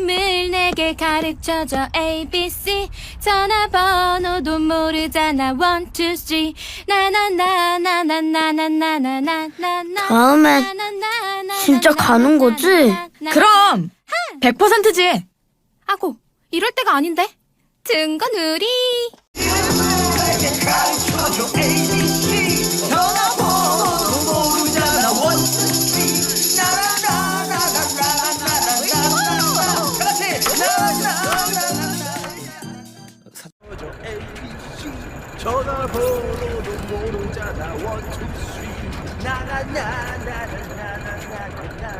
내게 가르쳐줘 ABC 전화번호도 모르잖아. One two three. 나나나나나나나나나나나 다음엔 진짜 가는 거지? 그럼 100%지. 아고 이럴 때가 아닌데? 등거누리 전화번호도 모르잖아. 원투쓰리. 나나나나나나나나나